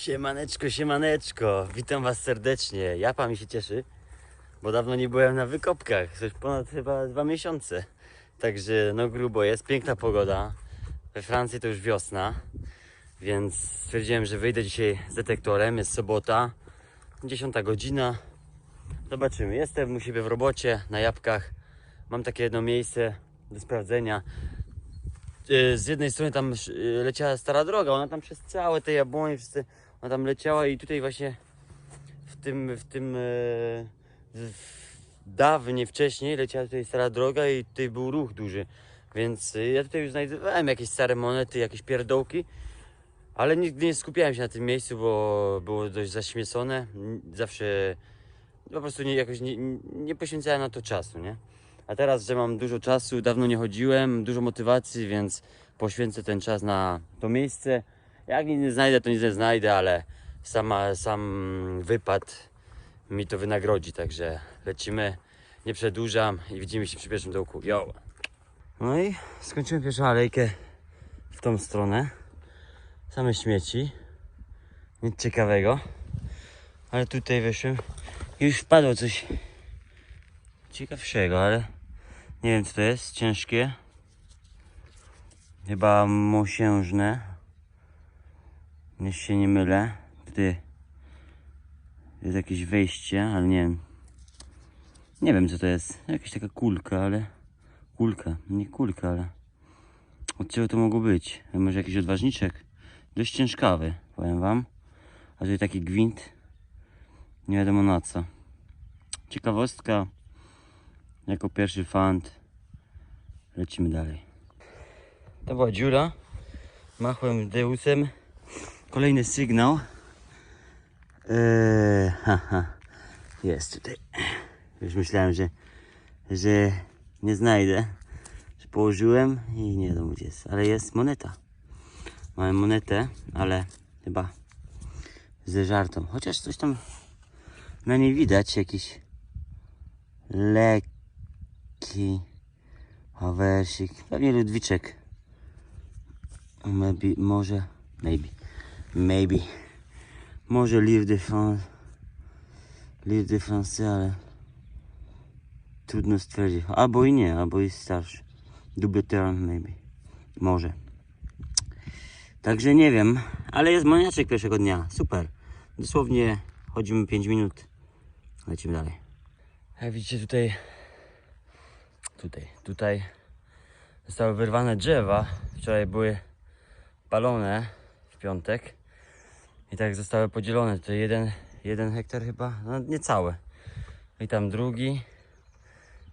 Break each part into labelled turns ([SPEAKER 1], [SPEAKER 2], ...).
[SPEAKER 1] Siemaneczko, siemaneczko, witam was serdecznie. Japa mi się cieszy, bo dawno nie byłem na wykopkach, coś ponad chyba dwa miesiące. Także no grubo jest, piękna pogoda. We Francji to już wiosna, więc stwierdziłem, że wyjdę dzisiaj z detektorem, jest sobota, 10 godzina. Zobaczymy, jestem u siebie w robocie, na jabłkach. Mam takie jedno miejsce do sprawdzenia. Y, Z jednej strony tam y, leciała stara droga, ona tam przez całe te jabłonie, przez te, ona tam leciała i tutaj właśnie w tym, w tym, e, w, dawniej, wcześniej leciała tutaj stara droga i tutaj był ruch duży. Więc y, ja tutaj już znajdowałem jakieś stare monety, jakieś pierdołki, ale nigdy nie skupiałem się na tym miejscu, bo było dość zaśmiecone. Zawsze po prostu nie, jakoś nie, nie poświęcałem na to czasu, nie? A teraz, że mam dużo czasu, dawno nie chodziłem, dużo motywacji, więc poświęcę ten czas na to miejsce. Jak nic nie znajdę, to nic nie znajdę, ale sama, sam wypad mi to wynagrodzi, także lecimy, nie przedłużam i widzimy się przy pierwszym dołku. Yo! No i skończyłem pierwszą alejkę w tą stronę. Same śmieci. Nic ciekawego. Ale tutaj wyszłem i już wpadło coś ciekawszego, ale nie wiem co to jest. Ciężkie. Chyba mosiężne. Jeśli się nie mylę. Tutaj jest jakieś wejście, ale nie wiem. Nie wiem co to jest. Jakaś taka kulka, ale... Kulka, nie kulka, ale... Od czego to mogło być? Może jakiś odważniczek? Dość ciężkawy, powiem wam. A tutaj taki gwint. Nie wiadomo na co. Ciekawostka. Jako pierwszy fant. Lecimy dalej. To była dziura. Machłem Deusem. Kolejny sygnał. Eee, haha. Jest tutaj. Już myślałem, że, że nie znajdę. Że położyłem i nie wiadomo gdzie jest. Ale jest moneta. Mamy monetę, ale chyba ze żartą. Chociaż coś tam na niej widać. Jakiś lekki hawersik. Pewnie Ludwiczek. Maybe, może, maybe, maybe. Może Livre de France. Livre de France, ale trudno stwierdzić. Albo i nie, albo jest starszy. Double term, maybe. Może. Także nie wiem, ale jest moniaczek pierwszego dnia. Super. Dosłownie chodzimy 5 minut. Lecimy dalej. Jak widzicie tutaj, tutaj, tutaj zostały wyrwane drzewa. Wczoraj były palone w piątek i tak zostały podzielone. Tutaj jeden, jeden hektar chyba, no niecały. I tam drugi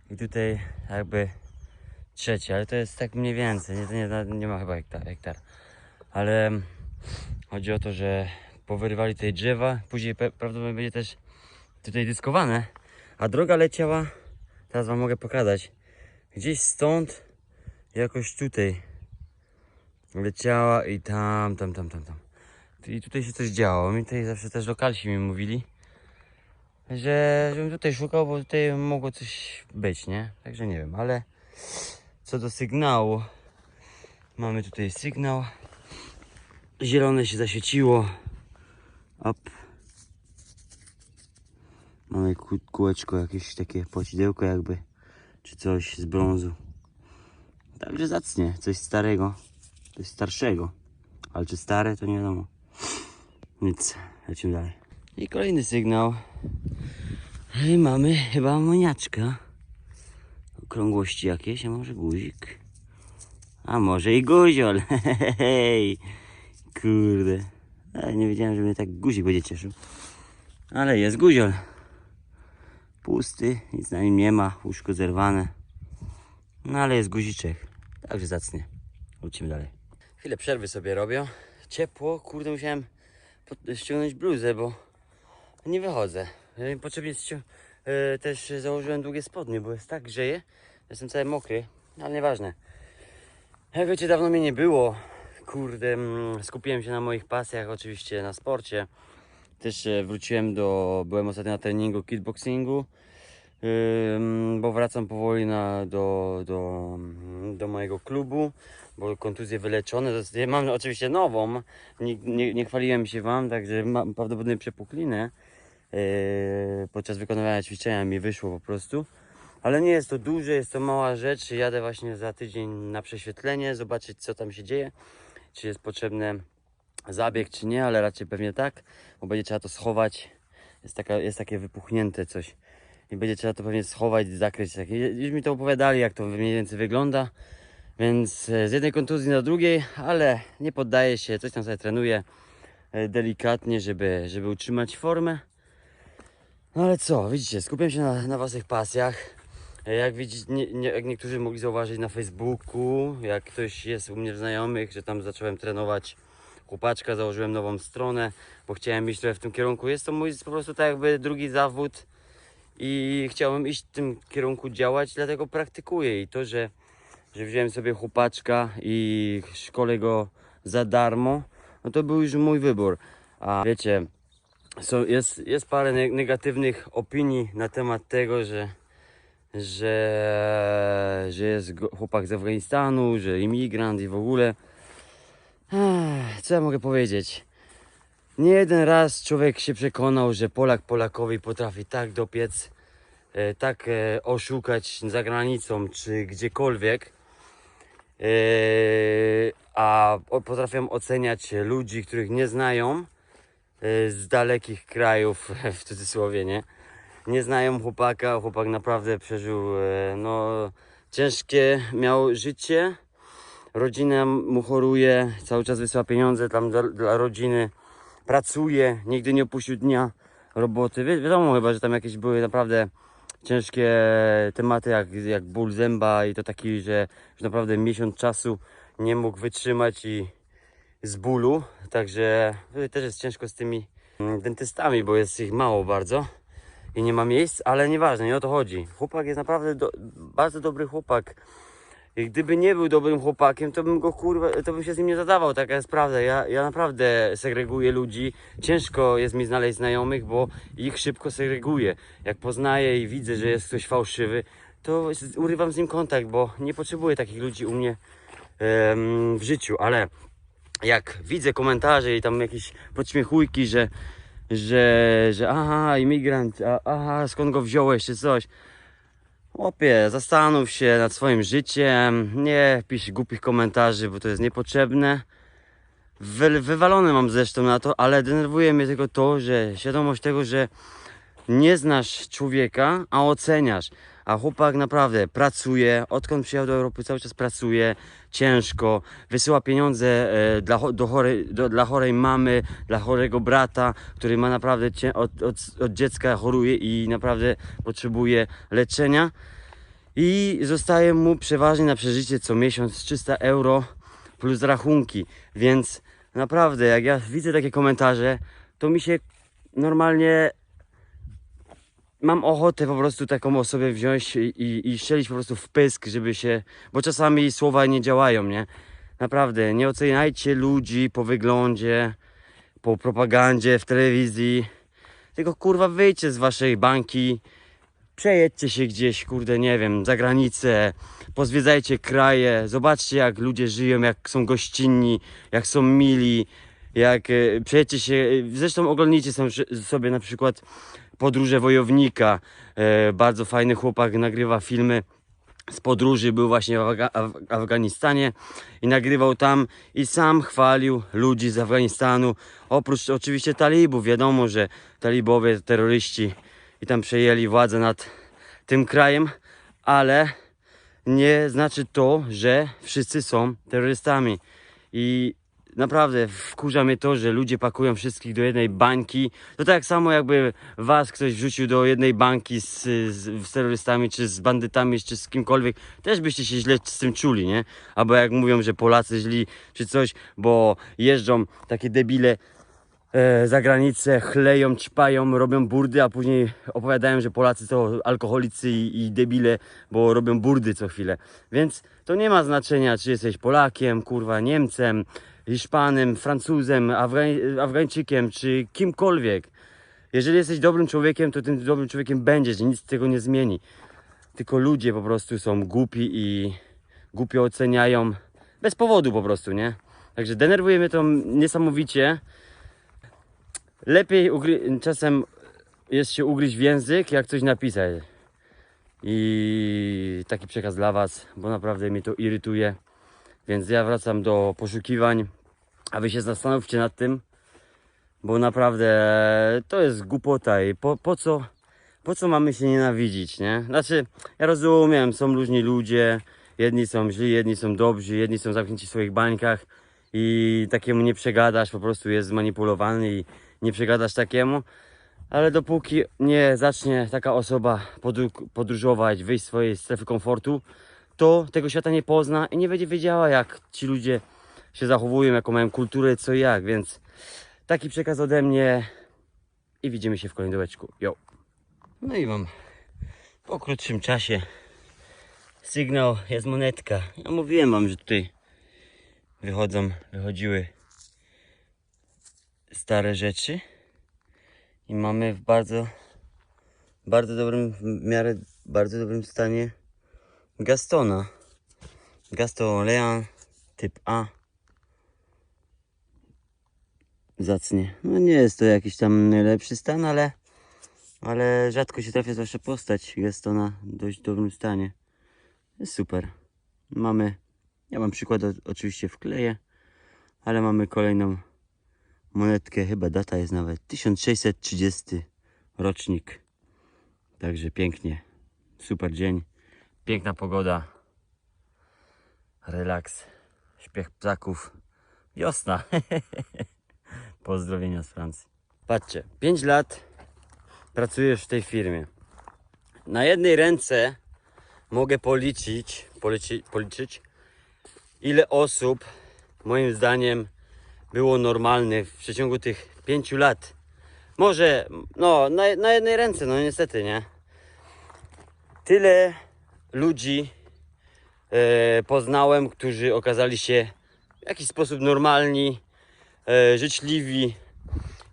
[SPEAKER 1] i tutaj jakby trzeci, ale to jest tak mniej więcej, nie, nie, nie ma chyba hektar, hektar. Ale chodzi o to, że powyrywali tutaj drzewa, później prawdopodobnie będzie też tutaj dyskowane, a droga leciała, teraz wam mogę pokazać, gdzieś stąd jakoś tutaj leciała i tam, tam, tam, tam, tam. I tutaj się coś działo. Mi tutaj zawsze też lokalsi mi mówili, że żebym tutaj szukał, bo tutaj mogło coś być, nie? Także nie wiem, ale co do sygnału, mamy tutaj sygnał. Zielone się zaświeciło. Up. Mamy kółeczko, jakieś takie płacidełko jakby, czy coś z brązu. Także zacnie, coś starego, coś starszego. Ale czy stare, to nie wiadomo. Nic, lecimy dalej. I kolejny sygnał. I mamy chyba amoniaczka. Okrągłości jakieś, a może guzik? A może i guziol. Hej, kurde. Nie wiedziałem, że mnie tak guzik będzie cieszył. Ale jest guziol. Pusty, nic na nim nie ma, łóżko zerwane. No ale jest guziczek. Także zacnie. Lecimy dalej. Chwilę przerwy sobie robię. Ciepło, kurde, musiałem ściągnąć bluzę, bo nie wychodzę. Potrzebnie e, też założyłem długie spodnie, bo jest tak grzeje. Jestem cały mokry, ale nieważne. Jak wiecie, dawno mnie nie było. Kurde, mm, skupiłem się na moich pasjach, oczywiście na sporcie. Też e, wróciłem do, byłem ostatnio na treningu kickboxingu. Bo wracam powoli na, do, do, do mojego klubu, bo kontuzje wyleczone. Mam oczywiście nową, nie, nie, nie chwaliłem się Wam, także mam prawdopodobnie przepuklinę. Yy, podczas wykonywania ćwiczenia mi wyszło po prostu. Ale nie jest to duże, jest to mała rzecz. Jadę właśnie za tydzień na prześwietlenie, zobaczyć co tam się dzieje. Czy jest potrzebny zabieg, czy nie, ale raczej pewnie tak, bo będzie trzeba to schować. Jest, taka, jest takie wypuchnięte coś i będzie trzeba to pewnie schować, zakryć. Tak. Już mi to opowiadali, jak to mniej więcej wygląda. Więc e, z jednej kontuzji na drugiej, ale nie poddaję się, coś tam sobie trenuję e, delikatnie, żeby, żeby utrzymać formę. No ale co, widzicie, skupiam się na, na waszych pasjach. E, Jak widzicie, nie, nie, jak niektórzy mogli zauważyć na Facebooku, jak ktoś jest u mnie w znajomych, że tam zacząłem trenować chłopaczka, założyłem nową stronę, bo chciałem iść trochę w tym kierunku. Jest to mój po prostu tak jakby drugi zawód i chciałem iść w tym kierunku działać, dlatego praktykuję i to, że, że wziąłem sobie chłopaczka i szkolę go za darmo, no to był już mój wybór. A wiecie, są, jest, jest parę ne- negatywnych opinii na temat tego, że, że, że jest chłopak z Afganistanu, że imigrant i w ogóle. Co ja mogę powiedzieć? Nie jeden raz człowiek się przekonał, że Polak Polakowi potrafi tak dopiec, e, tak e, oszukać za granicą czy gdziekolwiek, e, a potrafią oceniać ludzi, których nie znają z dalekich krajów, w cudzysłowie, nie? Nie znają chłopaka, chłopak naprawdę przeżył no, ciężkie miał życie. Rodzina mu choruje, cały czas wysyła pieniądze tam dla, dla rodziny pracuje, nigdy nie opuścił dnia roboty. Wi wiadomo chyba, że tam jakieś były naprawdę ciężkie tematy, jak, jak ból zęba i to taki, że, że naprawdę miesiąc czasu nie mógł wytrzymać i z bólu. Także y, też jest ciężko z tymi mm, dentystami, bo jest ich mało bardzo i nie ma miejsc, ale nieważne, nie o to chodzi. Chłopak jest naprawdę do, bardzo dobry chłopak. Gdyby nie był dobrym chłopakiem, to bym go kurwa, to bym się z nim nie zadawał, taka jest prawda. Ja, ja naprawdę segreguję ludzi. Ciężko jest mi znaleźć znajomych, bo ich szybko segreguję. Jak poznaję i widzę, że jest ktoś fałszywy, to urywam z nim kontakt, bo nie potrzebuję takich ludzi u mnie em, w życiu, ale jak widzę komentarze i tam jakieś podśmiechujki, że, że, że aha, imigrant, a, aha, skąd go wziąłeś, czy coś. Chłopie, zastanów się nad swoim życiem, nie pisz głupich komentarzy, bo to jest niepotrzebne. Wy, wywalony mam zresztą na to, ale denerwuje mnie tylko to, że świadomość tego, że nie znasz człowieka, a oceniasz. A chłopak naprawdę pracuje, odkąd przyjechał do Europy, cały czas pracuje ciężko, wysyła pieniądze e, dla, do chorej, do, dla chorej mamy, dla chorego brata, który ma naprawdę cię, od, od, od dziecka choruje i naprawdę potrzebuje leczenia. I zostaje mu przeważnie na przeżycie co miesiąc 300 euro plus rachunki. Więc naprawdę, jak ja widzę takie komentarze, to mi się normalnie mam ochotę po prostu taką osobę wziąć i, i, strzelić po prostu w pysk, żeby się. Bo czasami słowa nie działają, nie? Naprawdę, nie oceniajcie ludzi po wyglądzie, po propagandzie w telewizji. Tylko kurwa wyjdźcie z waszej bańki, przejedźcie się gdzieś, kurde, nie wiem, za granicę, pozwiedzajcie kraje, zobaczcie jak ludzie żyją, jak są gościnni, jak są mili, jak e, przejedźcie się, e, zresztą oglądnijcie sobie na przykład podróże wojownika, e, bardzo fajny chłopak nagrywa filmy z podróży, był właśnie w Afga- Af- Afganistanie i nagrywał tam i sam chwalił ludzi z Afganistanu, oprócz oczywiście talibów, wiadomo, że talibowie, terroryści i tam przejęli władzę nad tym krajem, ale nie znaczy to, że wszyscy są terrorystami. I naprawdę wkurza mnie to, że ludzie pakują wszystkich do jednej bańki. To tak samo jakby was ktoś wrzucił do jednej bańki z, z, z terrorystami, czy z bandytami, czy z kimkolwiek. Też byście się źle z tym czuli, nie? Albo jak mówią, że Polacy źli, czy coś, bo jeżdżą takie debile e, za granicę, chleją, ćpają, robią burdy, a później opowiadają, że Polacy to alkoholicy i, i debile, bo robią burdy co chwilę. Więc to nie ma znaczenia, czy jesteś Polakiem, kurwa, Niemcem, Hiszpanem, Francuzem, Afga- Afgańczykiem, czy kimkolwiek. jeżeli jesteś dobrym człowiekiem, to tym dobrym człowiekiem będziesz, nic tego nie zmieni. Tylko ludzie po prostu są głupi i głupio oceniają bez powodu po prostu, nie? Także denerwuje mnie to niesamowicie. Lepiej czasem jest się ugryźć w język, jak coś napisać. I taki przekaz dla Was, bo naprawdę mnie to irytuje. Więc ja wracam do poszukiwań, a Wy się zastanówcie nad tym, bo naprawdę to jest głupota i po, po co po co mamy się nienawidzić, nie? Znaczy, ja rozumiem, są różni ludzie, jedni są źli, jedni są dobrzy, jedni są zamknięci w swoich bańkach i takiemu nie przegadasz, po prostu jest zmanipulowany i nie przegadasz takiemu. Ale dopóki nie zacznie taka osoba podru- podróżować, wyjść z swojej strefy komfortu, to tego świata nie pozna i nie będzie wiedziała, jak ci ludzie się zachowują, jaką mają kulturę, co i jak, więc taki przekaz ode mnie i widzimy się w kolejnym dołeczku. Yo! No i mam po krótszym czasie sygnał, jest monetka. Ja mówiłem wam, że tutaj wychodzą, wychodziły stare rzeczy i mamy w bardzo, bardzo dobrym, w miarę bardzo dobrym stanie Gastona. Gaston Leon typ A. Zacnie. No nie jest to jakiś tam najlepszy stan, ale ale rzadko się trafia zwłaszcza postać Gastona w dość dobrym stanie. Jest super. Mamy, ja mam przykład oczywiście wkleję, ale mamy kolejną monetkę, chyba data jest nawet 1630 rocznik. Także pięknie, super dzień, piękna pogoda, relaks, śpiech ptaków, wiosna. Pozdrowienia z Francji. Patrzcie, 5 lat pracujesz w tej firmie. Na jednej ręce mogę policzyć, policzy, policzyć ile osób moim zdaniem było normalnych w przeciągu tych pięciu lat. Może, no, na, na jednej ręce, no niestety, nie? Tyle ludzi e, poznałem, którzy okazali się w jakiś sposób normalni, życzliwi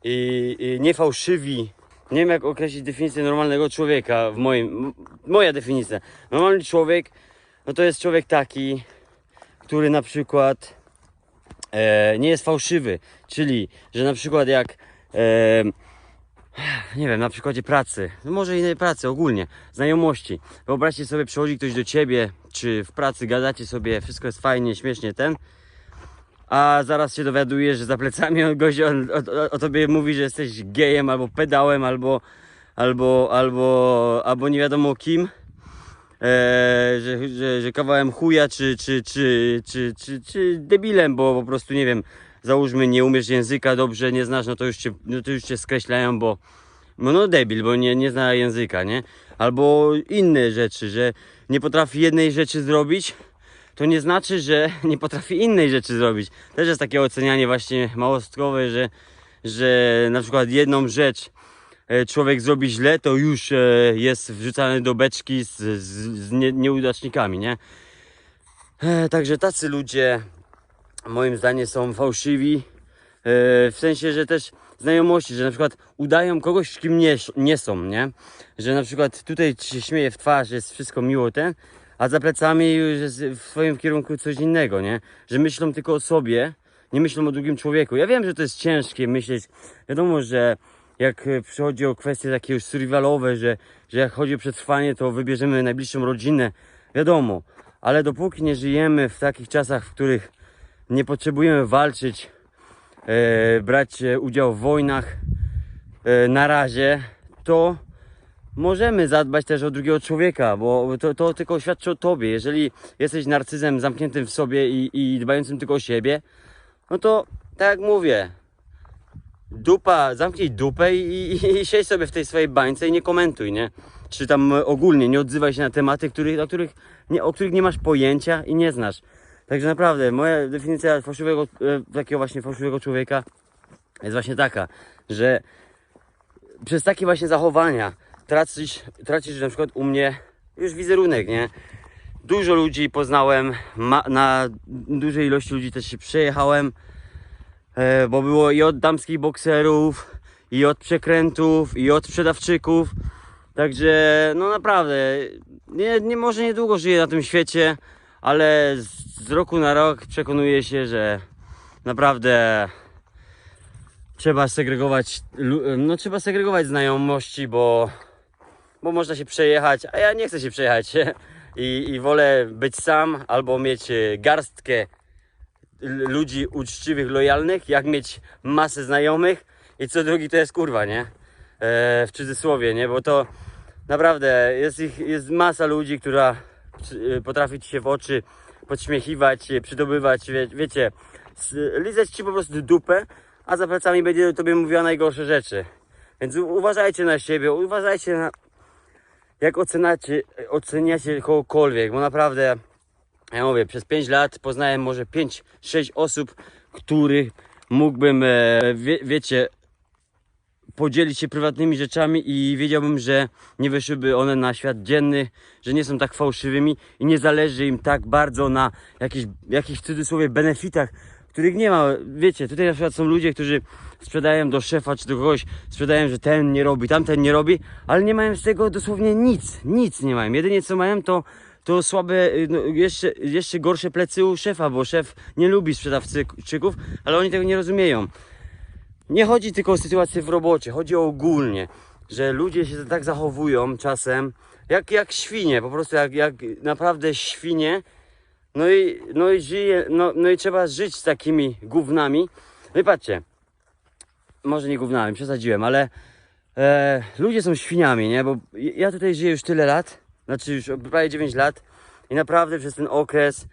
[SPEAKER 1] i, i niefałszywi. Nie wiem jak określić definicję normalnego człowieka w moim, moja definicja. Normalny człowiek, no to jest człowiek taki, który na przykład e, nie jest fałszywy, czyli, że na przykład jak e, nie wiem, na przykładzie pracy, no może innej pracy ogólnie, znajomości. Wyobraźcie sobie, przychodzi ktoś do ciebie, czy w pracy gadacie sobie, wszystko jest fajnie, śmiesznie, ten, a zaraz się dowiadujesz, że za plecami gość o, o, o tobie mówi, że jesteś gejem, albo pedałem, albo, albo, albo, albo nie wiadomo kim, e, że, że, że kawałem chuja, czy, czy, czy, czy, czy, czy debilem, bo po prostu nie wiem, załóżmy nie umiesz języka dobrze, nie znasz, no to już cię, no to już cię skreślają, bo no, no debil, bo nie, nie zna języka, nie? Albo inne rzeczy, że nie potrafi jednej rzeczy zrobić, to nie znaczy, że nie potrafi innej rzeczy zrobić. Też jest takie ocenianie właśnie małostkowe, że, że na przykład jedną rzecz e, człowiek zrobi źle, to już e, jest wrzucany do beczki z, z, z nie, nieudacznikami, nie? E, Także tacy ludzie moim zdaniem są fałszywi. W sensie, że też znajomości, że na przykład udają kogoś, kim nie, nie są, nie? Że na przykład tutaj się śmieje w twarz, jest wszystko miło ten, a za plecami już jest w swoim kierunku coś innego, nie? Że myślą tylko o sobie, nie myślą o drugim człowieku. Ja wiem, że to jest ciężkie myśleć. Wiadomo, że jak przychodzi o kwestie takie już survivalowe, że, że jak chodzi o przetrwanie, to wybierzemy najbliższą rodzinę. Wiadomo, ale dopóki nie żyjemy w takich czasach, w których nie potrzebujemy walczyć, e, brać e, udział w wojnach e, na razie, to możemy zadbać też o drugiego człowieka, bo to, to tylko świadczy o tobie. Jeżeli jesteś narcyzem zamkniętym w sobie i, i dbającym tylko o siebie, no to tak jak mówię, dupa, zamknij dupę i, i, i siedź sobie w tej swojej bańce i nie komentuj, nie? Czy tam ogólnie nie odzywaj się na tematy, których, o, których nie, o których nie masz pojęcia i nie znasz. Także naprawdę, moja definicja fałszywego, e, takiego właśnie fałszywego człowieka jest właśnie taka, że przez takie właśnie zachowania tracisz, tracisz na przykład u mnie już wizerunek, nie? Dużo ludzi poznałem, na dużej ilości ludzi też się przejechałem, e, bo było i od damskich bokserów, i od przekrętów, i od sprzedawczyków. Także, no naprawdę, nie, nie, może niedługo żyję na tym świecie, ale z, z roku na rok przekonuję się, że naprawdę trzeba segregować, no trzeba segregować znajomości, bo, bo można się przejechać, a ja nie chcę się przejechać i, i wolę być sam albo mieć e, garstkę ludzi uczciwych, lojalnych, jak mieć masę znajomych i co drugi to jest kurwa, nie? E, w cudzysłowie, nie? Bo to naprawdę jest ich, jest masa ludzi, która przy- potrafi ci się w oczy podśmiechiwać, e, przydobywać, wie, wiecie, lizać ci po prostu dupę, a za plecami będzie tobie mówiła najgorsze rzeczy. Więc uważajcie na siebie, uważajcie na jak oceniacie, oceniacie kogokolwiek, bo naprawdę ja mówię, przez 5 lat poznałem może 5-6 osób, których mógłbym, e, wie, wiecie, podzielić się prywatnymi rzeczami i wiedziałbym, że nie wyszłyby one na świat dzienny, że nie są tak fałszywymi i nie zależy im tak bardzo na jakichś, jakichś w cudzysłowie benefitach, których nie ma. Wiecie, tutaj na przykład są ludzie, którzy sprzedają do szefa czy do kogoś, sprzedają, że ten nie robi, tamten nie robi, ale nie mają z tego dosłownie nic, nic nie mają. Jedynie co mają to to słabe, y, no, jeszcze, jeszcze gorsze plecy u szefa, bo szef nie lubi sprzedawczyków, ale oni tego nie rozumieją. Nie chodzi tylko o sytuację w robocie, chodzi o ogólnie, że ludzie się tak zachowują czasem, jak, jak świnie, po prostu jak, jak naprawdę świnie. No i, no i żyje, no, no i trzeba żyć z takimi gównami. No i patrzcie, może nie gównami, przesadziłem, ale e, ludzie są świniami, nie? Bo ja tutaj żyję już tyle lat, znaczy już prawie 9 lat i naprawdę przez ten okres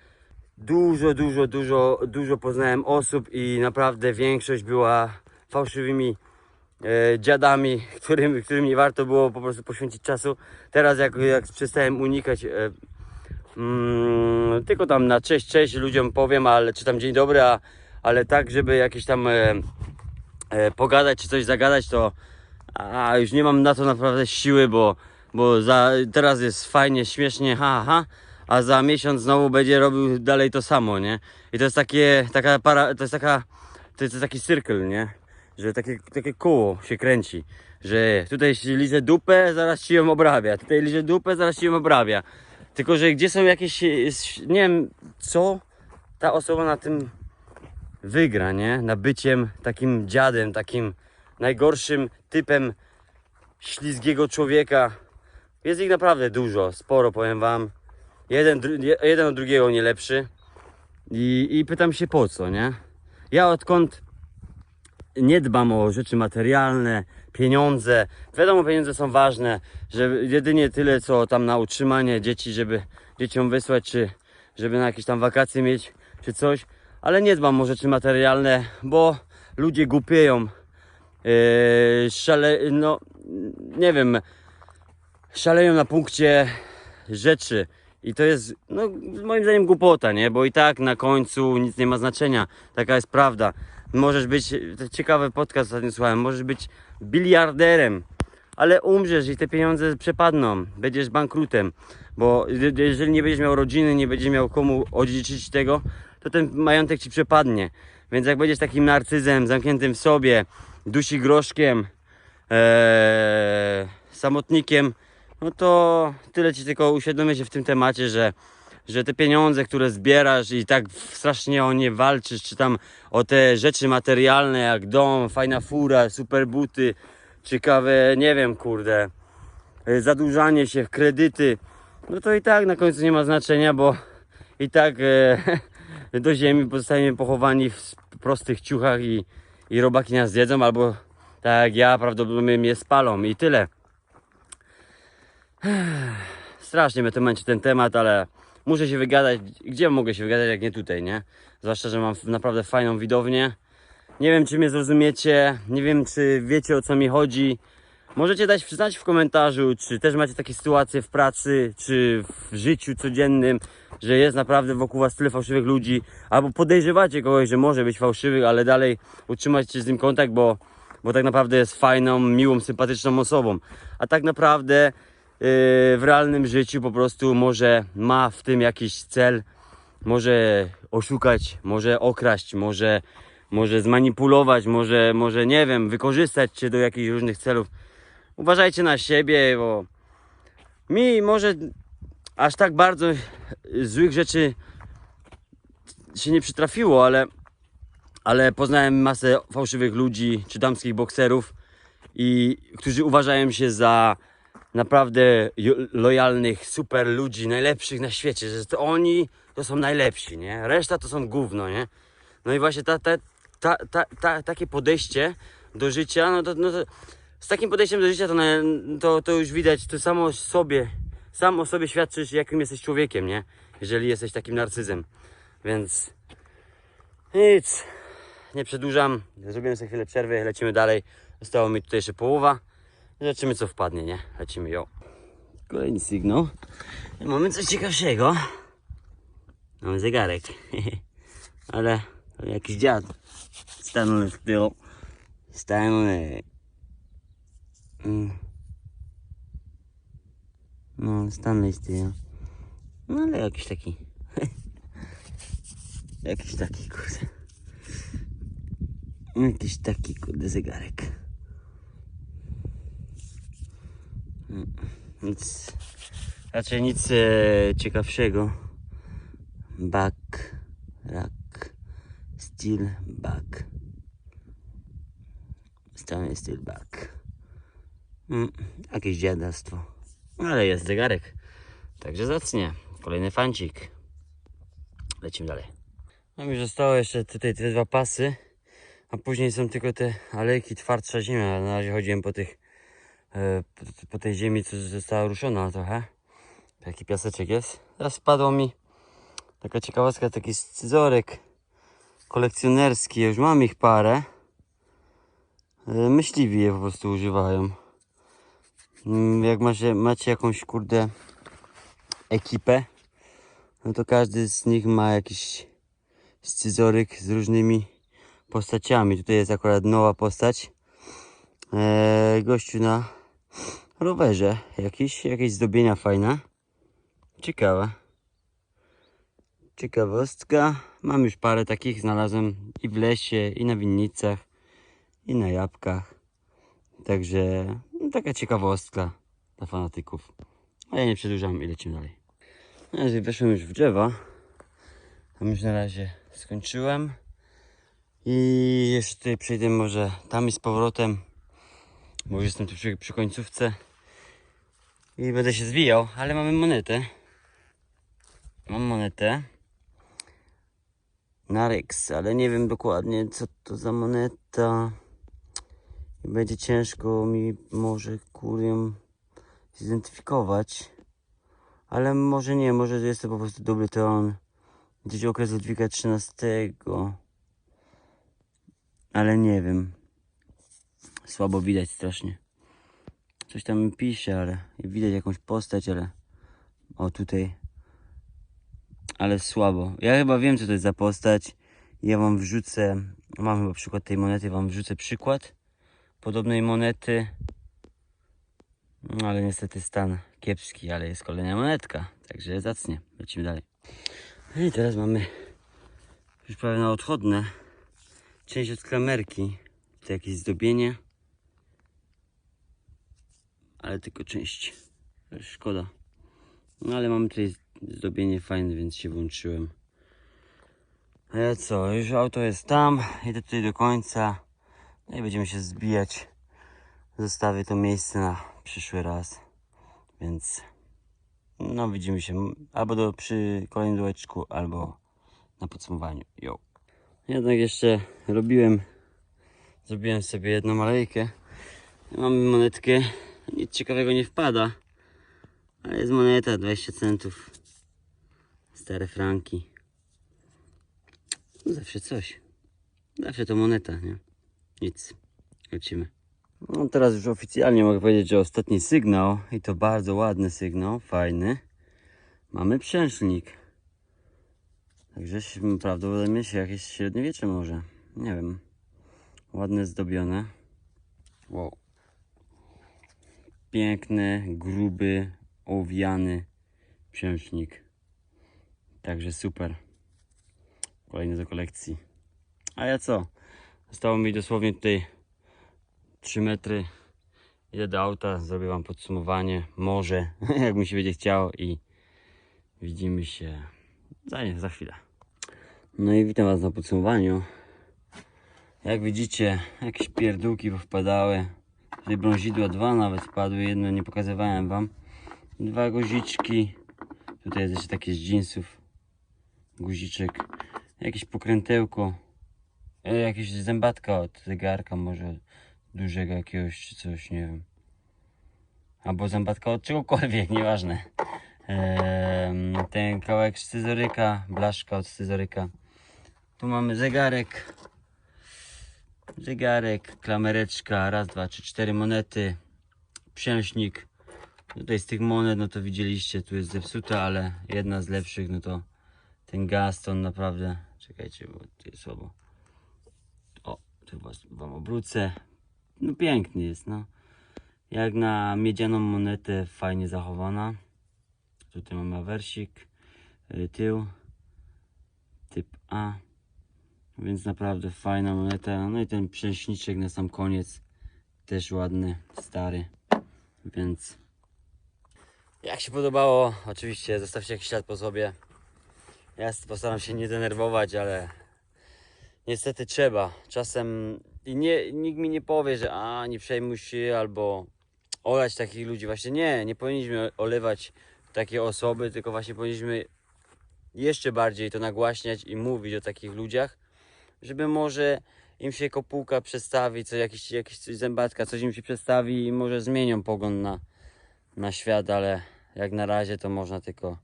[SPEAKER 1] dużo, dużo, dużo, dużo poznałem osób i naprawdę większość była fałszywymi e, dziadami, którym, którym nie warto było po prostu poświęcić czasu. Teraz jak, jak przestałem unikać, e, mm, tylko tam na cześć, cześć ludziom powiem, ale czy tam dzień dobry, a, ale tak, żeby jakieś tam e, e, pogadać czy coś zagadać, to a, już nie mam na to naprawdę siły, bo, bo za, teraz jest fajnie, śmiesznie, ha, ha, a za miesiąc znowu będzie robił dalej to samo, nie? I to jest takie, taka para, to jest taka, to jest taki cyrkel, nie? Że takie, takie koło się kręci, że tutaj liże dupę, zaraz ci ją obrabia, tutaj liże dupę, zaraz ci ją obrabia. Tylko, że gdzie są jakieś, nie wiem, co ta osoba na tym wygra, nie? Na byciem takim dziadem, takim najgorszym typem ślizgiego człowieka. Jest ich naprawdę dużo, sporo powiem wam. Jeden, jeden od drugiego nie lepszy. I, I pytam się po co, nie? Ja odkąd nie dbam o rzeczy materialne, pieniądze. Wiadomo, pieniądze są ważne, że jedynie tyle, co tam na utrzymanie dzieci, żeby dzieciom wysłać, czy żeby na jakieś tam wakacje mieć, czy coś. Ale nie dbam o rzeczy materialne, bo ludzie głupieją. Yy, szale, no, nie wiem, szaleją na punkcie rzeczy. I to jest, no, moim zdaniem głupota, nie? Bo i tak na końcu nic nie ma znaczenia. Taka jest prawda. Możesz być, to ciekawy podcast ostatnio słuchałem, możesz być biliarderem, ale umrzesz i te pieniądze przepadną. Będziesz bankrutem, bo je- jeżeli nie będziesz miał rodziny, nie będziesz miał komu odziedziczyć tego, to ten majątek ci przepadnie. Więc jak będziesz takim narcyzem, zamkniętym w sobie, dusi groszkiem, ee, samotnikiem, no to tyle ci tylko uświadomię się w tym temacie, że, że te pieniądze, które zbierasz i tak strasznie o nie walczysz, czy tam o te rzeczy materialne jak dom, fajna fura, super buty, ciekawe, nie wiem, kurde, y, zadłużanie się kredyty, no to i tak na końcu nie ma znaczenia, bo i tak e, do ziemi pozostajemy pochowani w prostych ciuchach i, i robaki nas zjedzą, albo tak jak ja, prawdopodobnie mnie spalą i tyle. Strasznie mnie to męczy ten temat, ale muszę się wygadać. Gdzie mogę się wygadać, jak nie tutaj, nie? Zwłaszcza, że mam naprawdę fajną widownię. Nie wiem, czy mnie zrozumiecie, nie wiem, czy wiecie o co mi chodzi. Możecie dać znać w komentarzu, czy też macie takie sytuacje w pracy, czy w życiu codziennym, że jest naprawdę wokół was tyle fałszywych ludzi, albo podejrzewacie kogoś, że może być fałszywy, ale dalej utrzymać z nim kontakt, bo, bo tak naprawdę jest fajną, miłą, sympatyczną osobą. A tak naprawdę w realnym życiu po prostu może ma w tym jakiś cel, może oszukać, może okraść, może może zmanipulować, może, może nie wiem, wykorzystać cię do jakichś różnych celów. Uważajcie na siebie, bo mi może aż tak bardzo złych rzeczy się nie przytrafiło, ale, ale poznałem masę fałszywych ludzi czy damskich bokserów, i którzy uważają się za naprawdę lojalnych, super ludzi, najlepszych na świecie, że to oni to są najlepsi, nie? Reszta to są gówno, nie? No i właśnie ta, ta, ta, ta, ta, takie podejście do życia, no to, no to z takim podejściem do życia to, to, to już widać, to samo sobie, sam o sobie świadczysz, jakim jesteś człowiekiem, nie? Jeżeli jesteś takim narcyzem. Więc nic, nie przedłużam, zrobiłem sobie chwilę przerwy, lecimy dalej. Zostało mi tutaj jeszcze połowa. Zobaczymy co wpadnie, nie? Lecimy ją. Kolejny sygnał. Mamy coś ciekawszego. Mamy zegarek. Ale jakiś dziad. Stanley w tył. Stanley. Mm. No, Stanley z tyłu. No ale jakiś taki. jakiś taki, kurde. Jakiś taki, kurde, zegarek. Mm, Nic. Raczej nic e, ciekawszego. Back, rack, steel back. Stany steel back. Mm, jakieś dziadostwo. Ale jest zegarek. Także zacnie. Kolejny fancik. Lecimy dalej. No mi zostało jeszcze tutaj te dwa pasy. A później są tylko te alejki, twardsza ziemia. Na razie chodziłem po tych po, po tej ziemi, co została ruszona trochę. Taki piaseczek jest. Teraz wpadło mi taka ciekawostka, taki scyzorek kolekcjonerski. Ja Już mam ich parę. E, Myśliwi je po prostu używają. Mm, Jak macie, macie jakąś kurde ekipę, no to każdy z nich ma jakiś scyzoryk z różnymi postaciami. Tutaj jest akurat nowa postać. Eee, gościu na rowerze. Jakiś, jakieś zdobienia fajne. Ciekawe. Ciekawostka. Mam już parę takich. Znalazłem i w lesie, i na winnicach, i na jabłkach. Także no, taka ciekawostka dla fanatyków. A ja nie przedłużam i lecimy dalej. No, weszłem już w drzewa, to już na razie skończyłem. I jeszcze tutaj przejdę może tam i z powrotem, bo już jestem tu przy, przy końcówce. I będę się zwijał, ale mamy monetę. Mam monetę. Narex, ale nie wiem dokładnie co to za moneta. Będzie ciężko mi może kurią zidentyfikować. Ale może nie, może jest to po prostu dubleton. Gdzieś okres Ludwika XIII. Ale nie wiem. Słabo widać strasznie. Coś tam pisze, ale widać jakąś postać, ale o tutaj. Ale słabo. Ja chyba wiem, co to jest za postać. Ja wam wrzucę, mam chyba przykład tej monety, wam wrzucę przykład podobnej monety. No, ale niestety stan kiepski, ale jest kolejna monetka. Także zacnie. Lecimy dalej. No I teraz mamy już prawie na odchodne część od klamerki. To jakieś zdobienie. Ale tylko część. Szkoda. No ale mamy tutaj zdobienie fajne, więc się włączyłem. A ja co? Już auto jest tam. Idę tutaj do końca. No i będziemy się zbijać. Zostawię to miejsce na przyszły raz. Więc no widzimy się albo do, przy kolejnym dołeczku, albo na podsumowaniu. Yo. Jednak jeszcze robiłem, zrobiłem sobie jedną alejkę. Mamy monetkę, nic ciekawego nie wpada, ale jest moneta 20 centów. Stare franki. No zawsze coś. Zawsze to moneta, nie? Nic. Lecimy. No teraz już oficjalnie mogę powiedzieć, że ostatni sygnał i to bardzo ładny sygnał, fajny. Mamy przężnik. Także prawdopodobnie się jakieś średniowiecze może. Nie wiem. Ładne zdobione. Wow. Piękny, gruby, owiany przężnik. Także super. Kolejny do kolekcji. A ja co? Zostało mi dosłownie tutaj 3 metry. Idę do auta, zrobię wam podsumowanie. Może, jak mi się będzie chciało i widzimy się za, nie, za chwilę. No i witam was na podsumowaniu. Jak widzicie, jakieś pierdółki wpadały. Tutaj brązidła dwa nawet wpadły, jedno nie pokazywałem wam. Dwa guziczki. Tutaj jest jeszcze takie z jeansów. Guziczek. Jakieś pokrętełko. E, jakieś zębatka od zegarka może dużego jakiegoś czy coś, nie wiem. Albo zębatka od czegokolwiek, nieważne. Em, ten kawałek scyzoryka, blaszka od scyzoryka. Tu mamy zegarek. Zegarek, klamereczka, raz, dwa, trzy, cztery monety. Przęśnik. Tutaj z tych monet, no to widzieliście, tu jest zepsuta, ale jedna z lepszych, no to ten Gaston naprawdę. Czekajcie, bo tu jest słabo. O, tu wam obrócę. No piękny jest, no. Jak na miedzianą monetę, fajnie zachowana. Tutaj mamy awersik, y, tył, typ A. Więc naprawdę fajna moneta. No i ten przęśniczek na sam koniec. Też ładny, stary. Więc jak się podobało, oczywiście zostawcie jakiś ślad po sobie. Ja postaram się nie denerwować, ale niestety trzeba. Czasem i nie, nikt mi nie powie, że a nie przejmuj się albo olać takich ludzi. Właśnie nie, nie powinniśmy olewać takie osoby, tylko właśnie powinniśmy jeszcze bardziej to nagłaśniać i mówić o takich ludziach, żeby może im się kopułka przedstawi, co jakiś, jakiś coś zębatka, coś im się przedstawi i może zmienią pogląd na, na świat, ale jak na razie to można tylko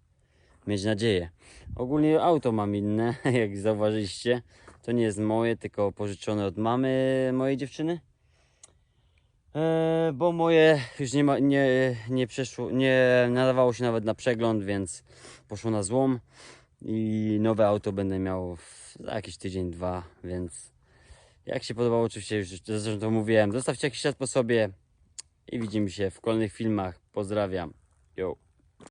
[SPEAKER 1] mieć nadzieję. Ogólnie auto mam inne, jak zauważyliście. To nie jest moje, tylko pożyczone od mamy mojej dziewczyny. Eee, bo moje już nie, ma, nie, nie przeszło, nie nadawało się nawet na przegląd, więc poszło na złom. I nowe auto będę miał za jakiś tydzień, dwa, więc jak się podobało, oczywiście już zresztą to mówiłem. Zostawcie jakiś ślad po sobie i widzimy się w kolejnych filmach. Pozdrawiam. Yo.